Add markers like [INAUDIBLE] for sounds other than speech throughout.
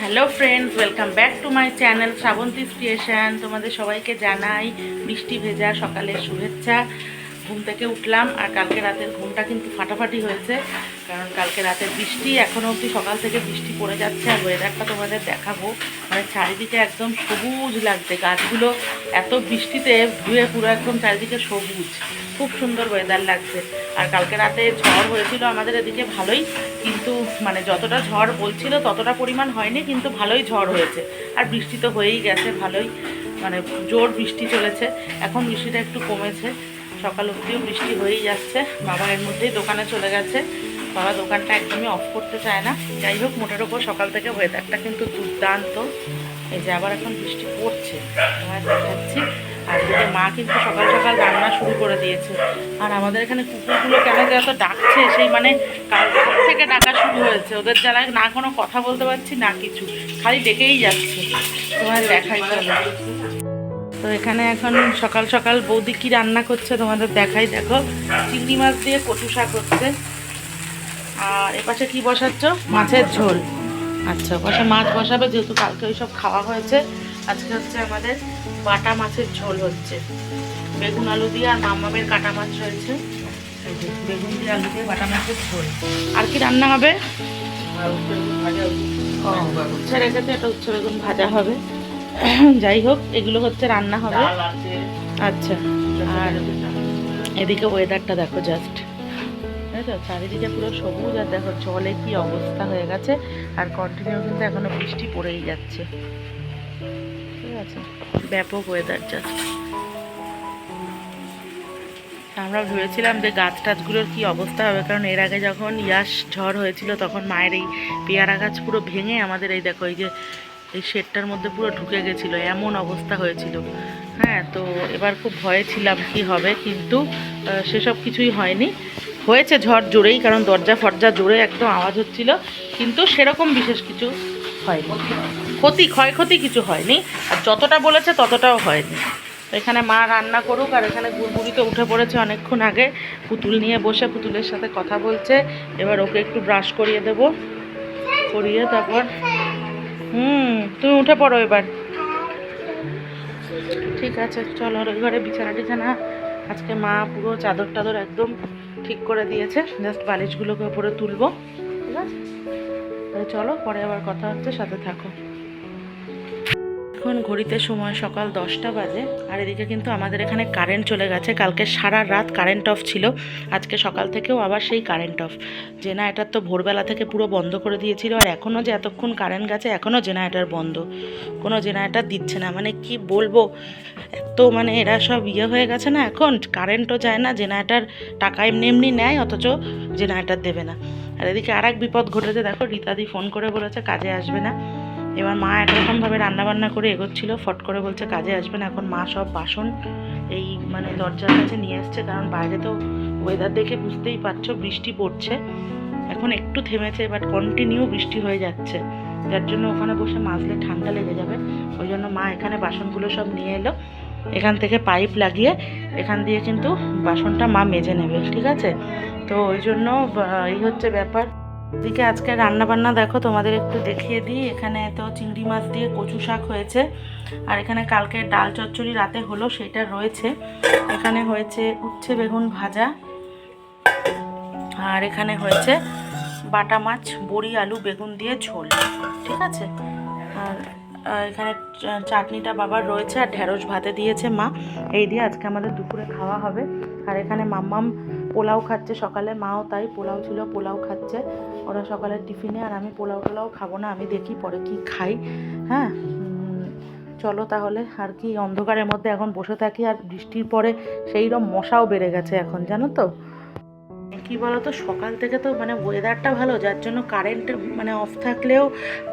Hello friends welcome back to my channel Srabanti creation তোমাদের সবাইকে জানাই বৃষ্টি ভেজা সকালের শুভেচ্ছা। ঘুম থেকে উঠলাম আর কালকে রাতের ঘুমটা কিন্তু ফাটাফাটি হয়েছে, কারণ কালকে রাতের বৃষ্টি এখনও অবধি সকাল থেকে বৃষ্টি পড়ে যাচ্ছে আর ওয়েদারটা তোমাদের দেখাবো। মানে চারিদিকে একদম সবুজ লাগছে, গাছগুলো এত বৃষ্টিতে ধুয়ে পুরো একদম চারিদিকে সবুজ, খুব সুন্দর ওয়েদার লাগছে। আর কালকে রাতে ঝড় হয়েছিল আমাদের এদিকে ভালোই, কিন্তু মানে যতটা ঝড় বলছিল ততটা পরিমাণ হয়নি, কিন্তু ভালোই ঝড় হয়েছে। আর বৃষ্টি তো হয়েই গেছে ভালোই মানে জোর বৃষ্টি চলেছে, এখন বৃষ্টিটা একটু কমেছে। সকাল অবধিও বৃষ্টি হয়েই যাচ্ছে। বাবা এর মধ্যেই দোকানে চলে গেছে। বাবা দোকানটা একদমই অফ করতে চায় না। যাই হোক, মোটের ওপর সকাল থেকে ওয়েদারটা কিন্তু দুর্দান্ত। এই যে আবার এখন বৃষ্টি পড়ছে। দেখাচ্ছি। আর মা কিন্তু সকাল সকাল রান্না শুরু করে দিয়েছে। আর আমাদের এখানে কুকুরগুলো কেন যে এত ডাকছে? সেই মানে কাল থেকে ডাকা শুরু হয়েছে। ওদের যারা না কোনো কথা বলতে পারছি, না কিছু। খালি ডেকেই যাচ্ছে। তোমার দেখাই চলো তো এখানে এখন সকাল সকাল বৌদি কি রান্না করছে তোমাদের দেখাই দেখো। চিংড়ি মাছ দিয়ে কচু শাক হচ্ছে। আর এপাশে কি বসাচ্ছ? মাছের ঝোল। আচ্ছা পাশে মাছ বসাবে যেহেতু কালকে ওই সব খাওয়া হয়েছে। আজকে হচ্ছে আমাদের বাটা মাছের ঝোল হচ্ছে। বেগুন আলু দিয়ে আর মামামের কাটা মাছ রয়েছে। বেগুন দিয়ে আলু দিয়ে বাটা মাছের ঝোল। আর কি রান্না হবে? উচ্ছে রেখেছে এটা উচ্ছে বেগুন ভাজা হবে। [COUGHS] যাই হোক এগুলো হচ্ছে রান্না হবে। আচ্ছা আর এদিকে ওয়েদারটা দেখো জাস্ট তো চারিদিকে পুরো সবুজ আর দেখো জলে কি অবস্থা হয়ে গেছে। আর কন্টিনিউ কিন্তু এখনও বৃষ্টি পড়েই যাচ্ছে। ঠিক আছে ব্যাপক ওয়েদার জাস্ট আমরা ভেবেছিলাম যে গাছ টাছগুলোর কি অবস্থা হবে কারণ এর আগে যখন ইয়াস ঝড় হয়েছিল তখন মায়ের এই পেয়ারা গাছ পুরো ভেঙে আমাদের এই দেখো এই যে এই শেডটার মধ্যে পুরো ঢুকে গেছিল, এমন অবস্থা হয়েছিল। হ্যাঁ তো এবার খুব ভয়ে ছিলাম কি হবে, কিন্তু সেসব কিছুই হয়নি। হয়েছে ঝড় জোরেই, কারণ দরজা ফরজা জোরে একদম আওয়াজ হচ্ছিল, কিন্তু সেরকম বিশেষ কিছু হয়নি। ক্ষতি, ক্ষয়ক্ষতি কিছু হয়নি, আর যতটা বলেছে ততটাও হয়নি। এখানে মা রান্না করুক, আর এখানে গুড়গুড়ি তো উঠে পড়েছে অনেকক্ষণ আগে। পুতুল নিয়ে বসে পুতুলের সাথে কথা বলছে। এবার ওকে একটু ব্রাশ করিয়ে দেবো। করিয়ে তারপর হুম, তুমি উঠে পড়ো এবার। ঠিক আছে, চলো ওই ঘরে বিছানা টিছানা। আজকে মা পুরো চাদর টাদর একদম ঠিক করে দিয়েছে। জাস্ট বালিশগুলোকে উপরে তুলবো। ঠিক আছে? চলো, পরে আবার কথা হচ্ছে, সাথে থাকো। এখন ঘড়িতে সময় সকাল দশটা বাজে, আর এদিকে কিন্তু আমাদের এখানে কারেন্ট চলে গেছে। কালকে সারা রাত কারেন্ট অফ ছিল, আজকে সকাল থেকেও আবার সেই কারেন্ট অফ জেনারেটার তো ভোরবেলা থেকে পুরো বন্ধ করে দিয়েছিল, আর এখনও যে এতক্ষণ কারেন্ট গেছে, এখনও জেনারেটার বন্ধ। কোনো জেনারেটার দিচ্ছে না মানে কি বলব? এত মানে এরা সব ইয়ে হয়ে গেছে না এখন কারেন্টও যায় না জেনারেটার টাকা এমনি এমনি নেয়, অথচ জেনারেটার দেবে না। আর এদিকে আর এক বিপদ ঘটেছে, দেখো রীতাদি ফোন করে বলেছে, কাজে আসবে না। এবার মা একরকমভাবে রান্নাবান্না করে এগোচ্ছিল, ফট করে বলছে, কাজে আসবে না এখন মা সব বাসন এই মানে দরজার কাছে নিয়ে আসছে, কারণ বাইরে তো ওয়েদার দেখে বুঝতেই পারছ, বৃষ্টি পড়ছে। এখন একটু থেমেছে বাট কন্টিনিউ বৃষ্টি হয়ে যাচ্ছে। যার জন্য ওখানে বসে মাজলে ঠান্ডা লেগে যাবে। ওই জন্য মা এখানে বাসনগুলো সব নিয়ে এলো। এখান থেকে পাইপ লাগিয়ে এখান দিয়ে কিন্তু বাসনটা মা মেজে নেবে, ঠিক আছে? তো ওই জন্য এই হচ্ছে ব্যাপার। এদিকে আজকে রান্না বান্না দেখো, তোমাদের একটু দেখিয়ে দিই। এখানে তো চিংড়ি মাছ দিয়ে কচু শাক হয়েছে। আর এখানে কালকে ডাল চচ্চড়ি রাতে হলো, সেটা রয়েছে। এখানে হয়েছে উচ্ছে বেগুন ভাজা। আর এখানে হয়েছে বাটা মাছ, বড়ি, আলু, বেগুন দিয়ে ঝোল। ঠিক আছে? আর এখানে চাটনিটা বাবার রয়েছে, আর ঢেঁড়স ভাতে দিয়েছে মা। এই দিয়ে আজকে আমাদের দুপুরে খাওয়া হবে। আর এখানে মাম্মাম পোলাও খাচ্ছে সকালে, মাও তাই পোলাও ছিল, পোলাও খাচ্ছে। ওরা সকালে টিফিনে আর আমি পোলাও টোলাও খাব না, আমি দেখি পরে কি খাই। হ্যাঁ? চলো তাহলে আর কি, অন্ধকারের মধ্যে এখন বসে থাকি আর বৃষ্টির পরে সেই রকম মশাও বেড়ে গেছে এখন, জানো তো? কি বলতো, সকাল থেকে তো মানে ওয়েদারটা ভালো, যার জন্য কারেন্ট মানে অফ থাকলেও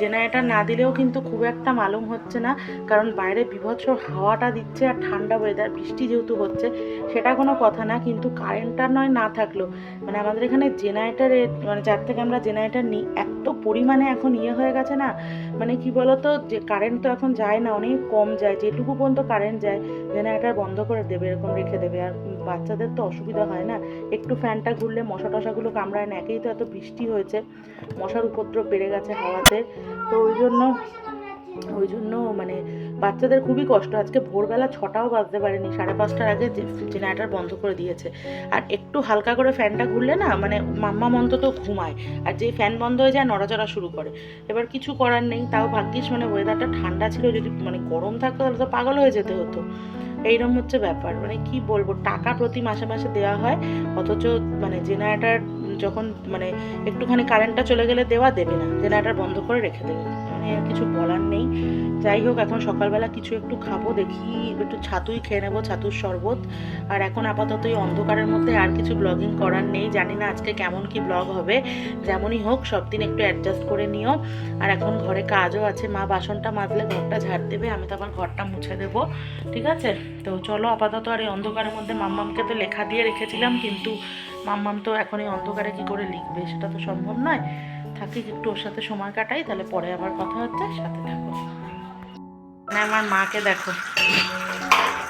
জেনারেটার না দিলেও কিন্তু খুব একটা মালুম হচ্ছে না। কারণ বাইরে বিভৎস হাওয়াটা দিচ্ছে আর ঠান্ডা ওয়েদার বৃষ্টি যেহেতু হচ্ছে, সেটা কোনো কথা না, কিন্তু কারেন্টটা নয়, না থাকলেও। মানে আমাদের এখানে জেনারেটারে মানে যার থেকে আমরা জেনারেটার নিই, এত পরিমাণে এখন ইয়ে হয়ে গেছে না মানে কি বলতো, যে কারেন্ট তো এখন যায় না, অনেক কম যায়, যেটুকু পর্যন্ত কারেন্ট যায় জেনারেটার বন্ধ করে দেবে, এরকম রেখে দেবে। আর বাচ্চাদের তো অসুবিধা হয় না, একটু ফ্যানটা ঘুরলে মশা টশাগুলো কামড়ায় না, একেই তো এত বৃষ্টি হয়েছে। মশার উপদ্রব বেড়ে গেছে হাওয়াতে। তো ওই জন্য ওই জন্য মানে বাচ্চাদের খুবই কষ্ট। আজকে ভোরবেলা ছটাও বাজতে পারেনি, সাড়ে পাঁচটার আগে জেনারেটার বন্ধ করে দিয়েছে। আর একটু হালকা করে ফ্যানটা ঘুরলে না মানে মাম্মা অন্তত ঘুমায়। আর যেই ফ্যান বন্ধ হয়ে যায়, নড়াচড়া শুরু করে। এবার কিছু করার নেই, তাও ভাগ্যিস মানে ওয়েদারটা ঠান্ডা ছিল, যদি মানে গরম থাকতো, তাহলে তো পাগল হয়ে যেতে হতো। এইরকম হচ্ছে ব্যাপার। মানে কি বলব, টাকা প্রতি মাসে মাসে দেওয়া হয়, অথচ মানে জেনারেটার যখন মানে একটুখানি কারেন্টটা চলে গেলে দেওয়া দেবে না জেনারেটার বন্ধ করে রেখে দেবে। মানে আর কিছু বলার নেই। যাই হোক, এখন সকালবেলা কিছু একটু খাব, দেখি একটু ছাতুই খেয়ে নেব, ছাতুর শরবত। আর এখন আপাতত এই অন্ধকারের মধ্যে আর কিছু ব্লগিং করার নেই। জানি না আজকে কেমন কি ব্লগ হবে। যেমনই হোক সব দিন একটু অ্যাডজাস্ট করে নিও। আর এখন ঘরে কাজও আছে। মা বাসনটা মাজলে ঘরটা ঝাড় দেবে, আমি তো আবার ঘরটা মুছে দেবো। ঠিক আছে? তো চলো আপাতত আর এই অন্ধকারের মধ্যে মাম্মামকে তো লেখা দিয়ে রেখেছিলাম, কিন্তু মাম্মাম তো এখন এই অন্ধকারে কি করে লিখবে, সেটা তো সম্ভব নয়। থাকি একটু ওর সাথে সময় কাটাই, তাহলে পরে আবার কথা হচ্ছে, সাথে থাকো। মানে আমার মাকে দেখো।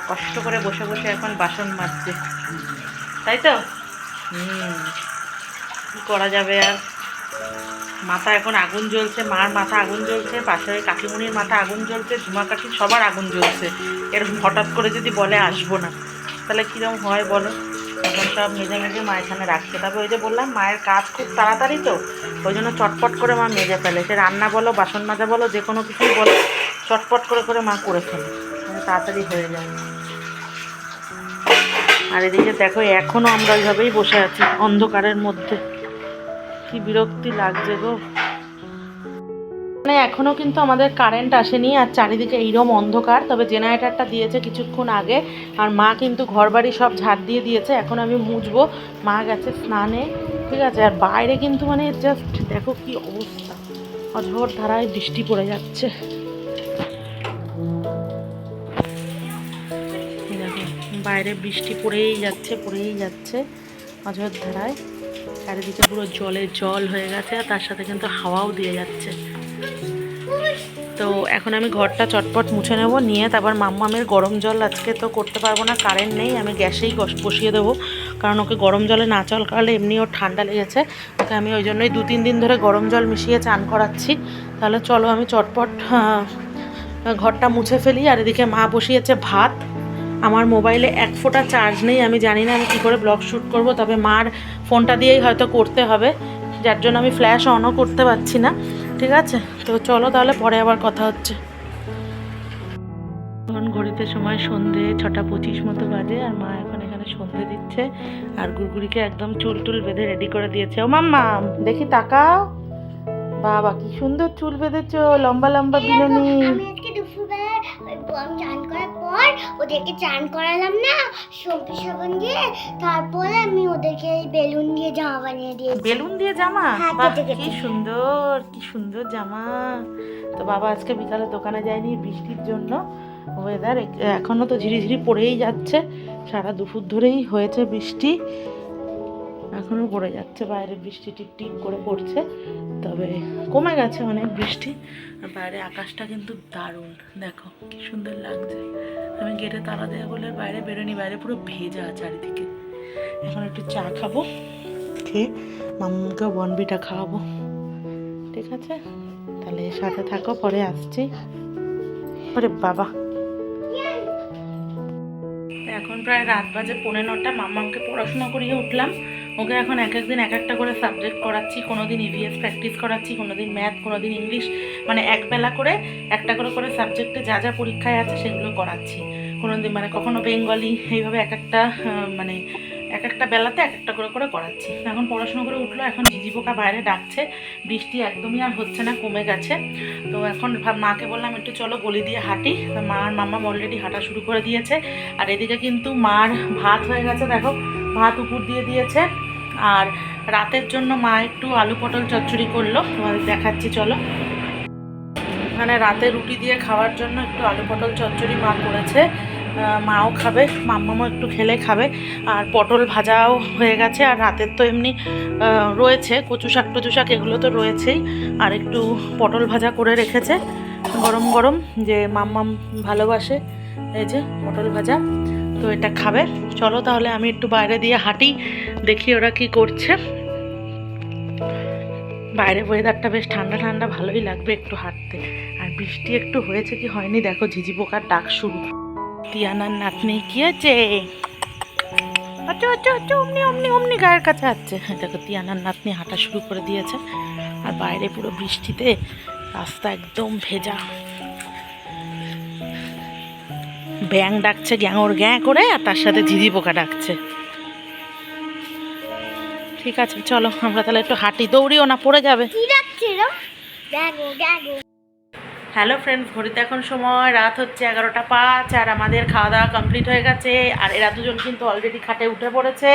কষ্ট করে বসে বসে এখন বাসন মাজছে। তাই তো? হুম। কি করা যাবে আর? মাথা এখন আগুন জ্বলছে, মার মাথা আগুন জ্বলছে, পাশে কাকিমুনির মাথা আগুন জ্বলছে ঝুমা কাকি সবার আগুন জ্বলছে। এরকম হঠাৎ করে যদি বলে আসব না, তাহলে কীরকম হয় বলো? এখন সব মেজে মেজে মা এখানে রাখছে তবে ওই যে বললাম, মায়ের কাজ খুব তাড়াতাড়ি তো, ওই জন্য চটপট করে মা মেজে ফেলে। সে রান্না বলো, বাসন মাজা বলো, যে কোনো কিছুই বলো, চটপট করে করে মা করে ফেলে। তাড়াতাড়ি হয়ে যায়। আর এদিকে দেখো এখনও আমরা ওইভাবেই বসে আছি, অন্ধকারের মধ্যে। কি বিরক্তি লাগছে গো। মানে এখনও কিন্তু আমাদের কারেন্ট আসেনি আর চারিদিকে এইরকম অন্ধকার, তবে জেনারেটারটা দিয়েছে কিছুক্ষণ আগে আর মা কিন্তু ঘরবাড়ি সব ঝাড় দিয়ে দিয়েছে, এখন আমি মুছবো। মা গেছে স্নানে, ঠিক আছে? আর বাইরে কিন্তু মানে জাস্ট দেখো কি অবস্থা, অঝোর ধারায় বৃষ্টি পড়ে যাচ্ছে। বাইরে বৃষ্টি পড়েই যাচ্ছে পড়েই যাচ্ছে অঝোর ধারায়। চারিদিকে পুরো জলে জল হয়ে গেছে আর তার সাথে কিন্তু হাওয়াও দিয়ে যাচ্ছে। তো এখন আমি ঘরটা চটপট মুছে নেব, নিয়ে তারপর মাম্মামের গরম জল আজকে তো করতে পারব না, কারেন্ট নেই, আমি গ্যাসেই বসিয়ে দেবো। কারণ ওকে গরম জলে না চলকালে এমনি ওর ঠান্ডা লেগেছে, ওকে আমি ওই জন্যই দু তিন দিন ধরে গরম জল মিশিয়ে চান করাচ্ছি। তাহলে চলো আমি চটপট ঘরটা মুছে ফেলি, আর এদিকে মা বসিয়েছে ভাত। আমার মোবাইলে এক ফোঁটা চার্জ নেই, আমি জানি না আমি কী করে ব্লগ শ্যুট করব, তবে মার ফোনটা দিয়েই হয়তো করতে হবে, যার জন্য আমি ফ্ল্যাশ অনও করতে পারছি না। ঠিক আছে? তো চলো তাহলে পরে আবার কথা হচ্ছে। এখন ঘড়িতে সময় সন্ধে ছটা পঁচিশ মতো বাজে আর মা এখন এখানে সন্ধে দিচ্ছে আর গুড়গুড়িকে একদম চুল টুল বেঁধে রেডি করে দিয়েছে। ও মাম্মা দেখি তাকাও। বাবা কি সুন্দর চুল বেঁধেছো লম্বা লম্বা বিনুনি। পর ওদেরকে চান করালাম না শম্পি সাবান দিয়ে তারপরে আমি ওদেরকে বেলুন দিয়ে জামা বানিয়ে দিয়েছি। বেলুন দিয়ে জামা? হ্যাঁ, বাহ কেটে। কেটে। কি সুন্দর কি সুন্দর জামা। তো বাবা আজকে বিকালে দোকানে যায়নি বৃষ্টির জন্য ওয়েদার এখনও তো ঝিরিঝিরি পড়েই যাচ্ছে সারা দুপুর ধরেই হয়েছে বৃষ্টি। এখনও পড়ে যাচ্ছে, বাইরে বৃষ্টি টিপ টিপ করে পড়ছে, তবে কমে গেছে অনেক বৃষ্টি। বাইরে আকাশটা কিন্তু দারুণ, দেখো কি সুন্দর লাগছে। আমি গেটে তালা দেওয়া বলে বাইরে বেরোনি বাইরে পুরো ভেজা চারিদিকে। এখন একটু চা খাব, খেয়ে মাম্মাকেও বনবিটা খাওয়াবো। ঠিক আছে? তাহলে সাথে থাকো, পরে আসছি। পরে বাবা। এখন প্রায় রাত বাজে পৌনে নটা, মাম্মাকে পড়াশোনা করিয়ে উঠলাম। ওকে এখন এক একদিন এক একটা করে সাবজেক্ট করাচ্ছি কোনো দিন ইভিএস প্র্যাকটিস করাচ্ছি কোনো দিন ম্যাথ কোনো দিন ইংলিশ মানে একবেলা করে একটা করে করে সাবজেক্টে যা যা পরীক্ষায় আছে সেগুলো করাচ্ছি। কোনো দিন মানে কখনো বেঙ্গলি এইভাবে এক একটা মানে এক একটা বেলাতে এক একটা করে করে করাচ্ছি। এখন পড়াশুনো করে উঠল, এখন ঝিঝি পোকা বাইরে ডাকছে, বৃষ্টি একদমই আর হচ্ছে না, কমে গেছে। তো এখন মাকে বললাম, একটু চলো গলি দিয়ে হাঁটি। মা আর মাম্মা অলরেডি হাঁটা শুরু করে দিয়েছে। আর এদিকে কিন্তু মার ভাত হয়ে গেছে, দেখো, ভাত উপর দিয়ে দিয়েছে। আর রাতের জন্য মা একটু আলু পটল চচ্চড়ি করল। তোমাদের দেখাচ্ছি, চলো। মানে রাতে রুটি দিয়ে খাওয়ার জন্য একটু আলু পটল চচ্চড়ি মা করেছে। মাও খাবে, মাম্মামও একটু খেলে খাবে। আর পটল ভাজাও হয়ে গেছে। আর রাতের তো এমনি রয়েছে, কচু শাক টচু শাক, এগুলো তো রয়েছেই। আর একটু পটল ভাজা করে রেখেছে, গরম গরম, যে মাম্মাম ভালোবাসে, এই যে পটল ভাজা। তো এটা খাবে। চলো তাহলে আমি একটু বাইরে দিয়ে হাঁটি, দেখি ওরা কি করছে। বাইরে ওয়েদারটা বেশ ঠান্ডা ঠান্ডা, ভালোই লাগবে একটু হাঁটতে। আর বৃষ্টি একটু হয়েছে কি হয়নি? দেখো, ঝিঝি পোকার ডাক শুরু। তিয়ানার নাতনি কি আছে আচ্ছা আচ্ছা আচ্ছা অমনি অমনি অমনি গায়ের কাছে আছে হ্যাঁ দেখো, তিয়ানার নাতনি হাঁটা শুরু করে দিয়েছে। আর বাইরে পুরো বৃষ্টিতে রাস্তা একদম ভেজা। ব্যাং ডাকছে গ্যাঙর গ্যাঁ করে আর তার সাথে ঝিঝি পোকা ডাকছে। ঠিক আছে চলো আমরা তাহলে একটু হাঁটি দৌড়িও না পড়ে যাবে। হ্যালো ফ্রেন্ডস ঘড়িতে এখন সময় রাত হচ্ছে এগারোটা পাঁচ আর আমাদের খাওয়া দাওয়া কমপ্লিট হয়ে গেছে আর এরা দুজন কিন্তু অলরেডি খাটে উঠে পড়েছে।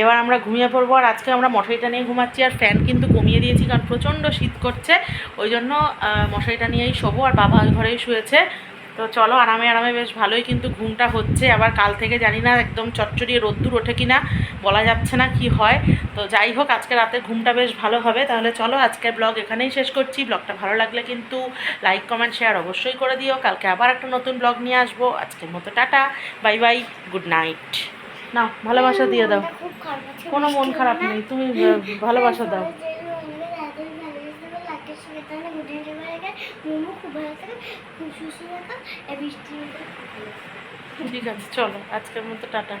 এবার আমরা ঘুমিয়ে পড়ব আর আজকে আমরা মশারিটা নিয়ে ঘুমাচ্ছি আর ফ্যান কিন্তু কমিয়ে দিয়েছি কারণ প্রচণ্ড শীত করছে। ওই জন্য মশারিটা নিয়েই শোবো আর বাবা ঘরেই শুয়েছে। তো চলো আরামে আরামে বেশ ভালোই কিন্তু ঘুমটা হচ্ছে। আবার কাল থেকে জানি না একদম চচ্চড়িয়ে রোদ্দুর ওঠে কিনা বলা যাচ্ছে না কি হয়। তো যাই হোক আজকে রাতে ঘুমটা বেশ ভালো হবে। তাহলে চলো আজকের ব্লগ এখানেই শেষ করছি। ব্লগটা ভালো লাগলে কিন্তু লাইক কমেন্ট শেয়ার অবশ্যই করে দিও। কালকে আবার একটা নতুন ব্লগ নিয়ে আসব। আজকের মতো tata. Bye bye. Good night. না ভালোবাসা দিয়ে দাও। কোনো মন খারাপ নেই। তুমি ভালোবাসা দাও। মোমো খুব ভালো থাকে খুব সুস্থ থাকা লাগে। ঠিক আছে চলো আজকের মতো টাটা